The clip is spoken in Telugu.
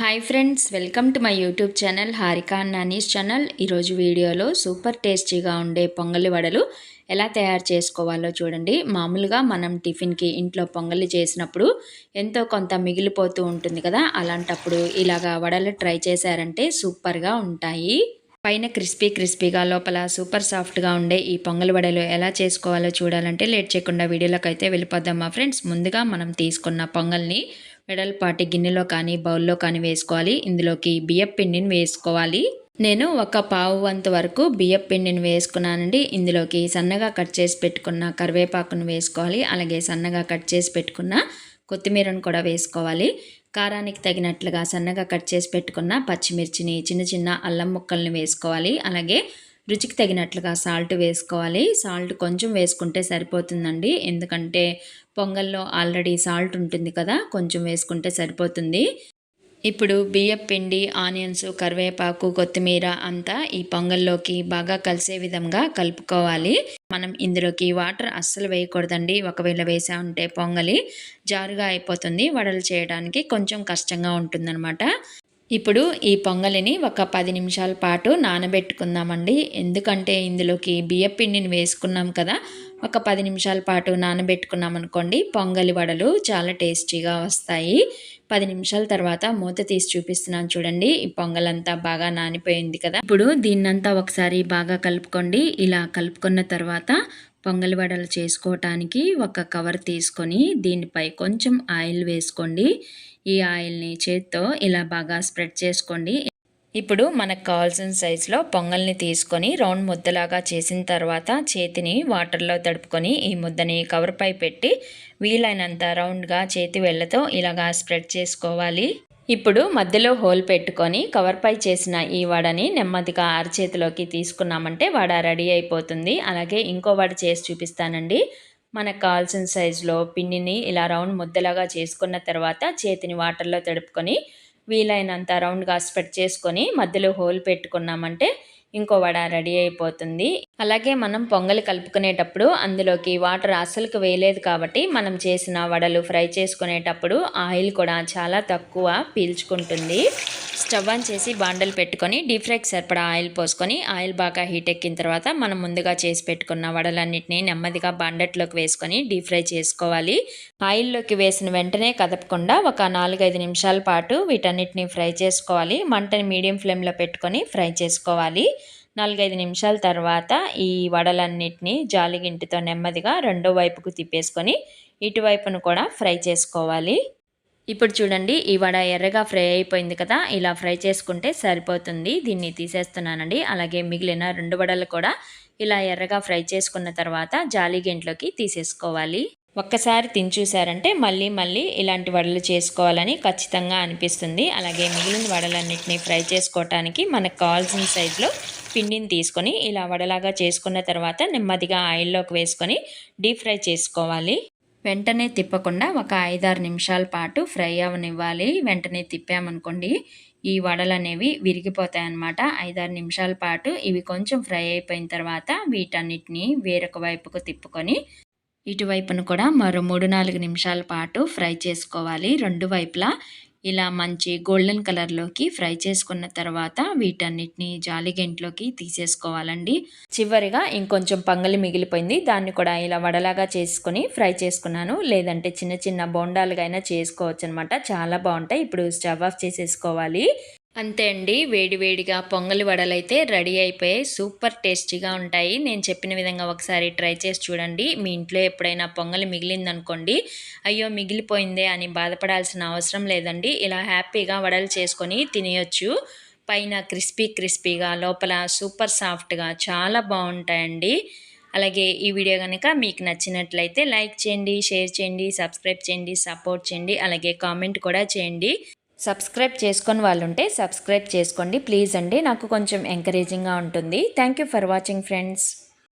Hi friends welcome to my YouTube channel Harika Nani's channel ఈరోజు వీడియోలో సూపర్ టేస్టీగా ఉండే పొంగలి వడలు ఎలా తయారు చేసుకోవాలో చూడండి. మామూలుగా మనం టిఫిన్కి ఇంట్లో పొంగలి చేసినప్పుడు ఎంతో కొంత మిగిలిపోతూ ఉంటుంది కదా. అలాంటప్పుడు ఇలాగా వడలు ట్రై చేశారంటే సూపర్గా ఉంటాయి. పైన క్రిస్పీ క్రిస్పీగా లోపల సూపర్ సాఫ్ట్గా ఉండే ఈ పొంగల్ వడలు ఎలా చేసుకోవాలో చూడాలంటే లేట్ చేయకుండా వీడియోలోకి అయితే వెళ్ళిపోద్దాం మా ఫ్రెండ్స్ ముందుగా మనం తీసుకున్న పొంగల్ని వెడల్పాటి గిన్నెలో కానీ బౌల్లో కానీ వేసుకోవాలి. ఇందులోకి బియ్యం పిండిని వేసుకోవాలి. నేను ఒక పావు వంతు వరకు బియ్యం పిండిని వేసుకున్నానండి. ఇందులోకి సన్నగా కట్ చేసి పెట్టుకున్న కరివేపాకును వేసుకోవాలి. అలాగే సన్నగా కట్ చేసి పెట్టుకున్న కొత్తిమీరను కూడా వేసుకోవాలి. కారానికి తగినట్లుగా సన్నగా కట్ చేసి పెట్టుకున్న పచ్చిమిర్చిని చిన్న చిన్న అల్లం ముక్కల్ని వేసుకోవాలి. అలాగే రుచికి తగినట్లుగా సాల్ట్ వేసుకోవాలి. సాల్ట్ కొంచెం వేసుకుంటే సరిపోతుందండి. ఎందుకంటే పొంగల్లో ఆల్రెడీ సాల్ట్ ఉంటుంది కదా కొంచెం వేసుకుంటే సరిపోతుంది. ఇప్పుడు బియ్యం పిండి ఆనియన్స్ కరివేపాకు కొత్తిమీర అంతా ఈ పొంగల్లోకి బాగా కలిసే విధంగా కలుపుకోవాలి. మనం ఇందులోకి వాటర్ అస్సలు వేయకూడదండి. ఒకవేళ వేసా ఉంటే పొంగలి జారుగా అయిపోతుంది. వడలు చేయడానికి కొంచెం కష్టంగా ఉంటుందన్నమాట. ఇప్పుడు ఈ పొంగలిని ఒక పది నిమిషాల పాటు నానబెట్టుకుందామండి. ఎందుకంటే ఇందులోకి బియ్యం పిండిని వేసుకున్నాం కదా ఒక పది నిమిషాల పాటు నానబెట్టుకున్నాం అనుకోండి. పొంగలి వడలు చాలా టేస్టీగా వస్తాయి. పది నిమిషాల తర్వాత మూత తీసి చూపిస్తున్నాను చూడండి. ఈ పొంగలంతా బాగా నానిపోయింది కదా. ఇప్పుడు దీన్నంతా ఒకసారి బాగా కలుపుకోండి. ఇలా కలుపుకున్న తర్వాత పొంగలి వడలు చేసుకోవటానికి ఒక కవర్ తీసుకొని దీనిపై కొంచెం ఆయిల్ వేసుకోండి. ఈ ఆయిల్ని చేత్తో ఇలా బాగా స్ప్రెడ్ చేసుకోండి. ఇప్పుడు మనకు కావాల్సిన సైజులో పొంగల్ని తీసుకొని రౌండ్ ముద్దలాగా చేసిన తర్వాత చేతిని వాటర్లో తడుపుకొని ఈ ముద్దని కవర్పై పెట్టి వీలైనంత రౌండ్గా చేతి వెళ్ళతో ఇలాగా స్ప్రెడ్ చేసుకోవాలి. ఇప్పుడు మధ్యలో హోల్ పెట్టుకొని కవర్పై చేసిన ఈ వడని నెమ్మదిగా అరచేతిలోకి తీసుకున్నామంటే వడ రెడీ అయిపోతుంది. అలాగే ఇంకో వడ చేసి చూపిస్తానండి. మనకు కావాల్సిన సైజులో పిండిని ఇలా రౌండ్ ముద్దలాగా చేసుకున్న తర్వాత చేతిని వాటర్లో తడుపుకొని వీలైనంత రౌండ్గా స్ప్రెడ్ చేసుకొని మధ్యలో హోల్ పెట్టుకున్నామంటే ఇంకో వడ రెడీ అయిపోతుంది. అలాగే మనం పొంగలి కలుపుకునేటప్పుడు అందులోకి వాటర్ అసలుకి వేయలేదు కాబట్టి మనం చేసిన వడలు ఫ్రై చేసుకునేటప్పుడు ఆయిల్ కూడా చాలా తక్కువ పీల్చుకుంటుంది. స్టవ్ ఆన్ చేసి బాండలు పెట్టుకొని డీప్ ఫ్రైకి సరిపడా ఆయిల్ పోసుకొని ఆయిల్ బాగా హీట్ ఎక్కిన తర్వాత మనం ముందుగా చేసి పెట్టుకున్న వడలన్నింటినీ నెమ్మదిగా బాండెట్లోకి వేసుకొని డీప్ ఫ్రై చేసుకోవాలి. ఆయిల్లోకి వేసిన వెంటనే కదపకుండా ఒక నాలుగైదు నిమిషాల పాటు వీటన్నిటిని ఫ్రై చేసుకోవాలి. మంటని మీడియం ఫ్లేమ్లో పెట్టుకొని ఫ్రై చేసుకోవాలి. నాలుగైదు నిమిషాల తర్వాత ఈ వడలన్నిటిని జాలిగింటితో నెమ్మదిగా రెండో వైపుకు తిప్పేసుకొని ఇటువైపును కూడా ఫ్రై చేసుకోవాలి. ఇప్పుడు చూడండి ఈ వడ ఎర్రగా ఫ్రై అయిపోయింది కదా ఇలా ఫ్రై చేసుకుంటే సరిపోతుంది. దీన్ని తీసేస్తున్నానండి. అలాగే మిగిలిన రెండు వడలు కూడా ఇలా ఎర్రగా ఫ్రై చేసుకున్న తర్వాత జాలి గెంట్లోకి తీసేసుకోవాలి. ఒక్కసారి తిని చూసారంటే మళ్ళీ మళ్ళీ ఇలాంటి వడలు చేసుకోవాలని ఖచ్చితంగా అనిపిస్తుంది. అలాగే మిగిలిన వడలన్నింటినీ ఫ్రై చేసుకోవటానికి మనకు కావాల్సిన సైజులో పిండిని తీసుకొని ఇలా వడలాగా చేసుకున్న తర్వాత నెమ్మదిగా ఆయిల్లోకి వేసుకొని డీప్ ఫ్రై చేసుకోవాలి. వెంటనే తిప్పకుండా ఒక ఐదారు నిమిషాల పాటు ఫ్రై అవనివ్వాలి. వెంటనే తిప్పామనుకోండి ఈ వడలు అనేవి విరిగిపోతాయి అన్నమాట ఐదారు నిమిషాల పాటు ఇవి కొంచెం ఫ్రై అయిపోయిన తర్వాత వీటన్నిటిని వేరొక వైపుకు తిప్పుకొని ఇటువైపును కూడా మరో మూడు నాలుగు నిమిషాల పాటు ఫ్రై చేసుకోవాలి. రెండు వైపులా ఇలా మంచి గోల్డెన్ కలర్లోకి ఫ్రై చేసుకున్న తర్వాత వీటన్నిటిని జాలిగెంట్లోకి తీసేసుకోవాలండి. చివరిగా ఇంకొంచెం పంగలి మిగిలిపోయింది. దాన్ని కూడా ఇలా వడలాగా చేసుకొని ఫ్రై చేసుకున్నాను. లేదంటే చిన్న చిన్న బొండాలుగా అయినా చేసుకోవచ్చు అనమాట చాలా బాగుంటాయి. ఇప్పుడు స్టవ్ ఆఫ్ చేసేసుకోవాలి. అంతే అండి. వేడివేడిగా పొంగలి వడలైతే రెడీ అయిపోయాయి సూపర్ టేస్టీగా ఉంటాయి. నేను చెప్పిన విధంగా ఒకసారి ట్రై చేసి చూడండి. మీ ఇంట్లో ఎప్పుడైనా పొంగలి మిగిలిందనుకోండి అయ్యో మిగిలిపోయిందే అని బాధపడాల్సిన అవసరం లేదండి. ఇలా హ్యాపీగా వడలు చేసుకొని తినేయొచ్చు. పైన క్రిస్పీ క్రిస్పీగా లోపల సూపర్ సాఫ్ట్గా చాలా బాగుంటాయండి. అలాగే ఈ వీడియో కనుక మీకు నచ్చినట్లయితే లైక్ చేయండి షేర్ చేయండి సబ్స్క్రైబ్ చేయండి సపోర్ట్ చేయండి అలాగే కామెంట్ కూడా చేయండి. సబ్స్క్రైబ్ చేసుకొని వాళ్ళు ఉంటే సబ్స్క్రైబ్ చేసుకోండి. ప్లీజ్ అండి నాకు కొంచెం ఎంకరేజింగ్గా ఉంటుంది. Thank you for watching friends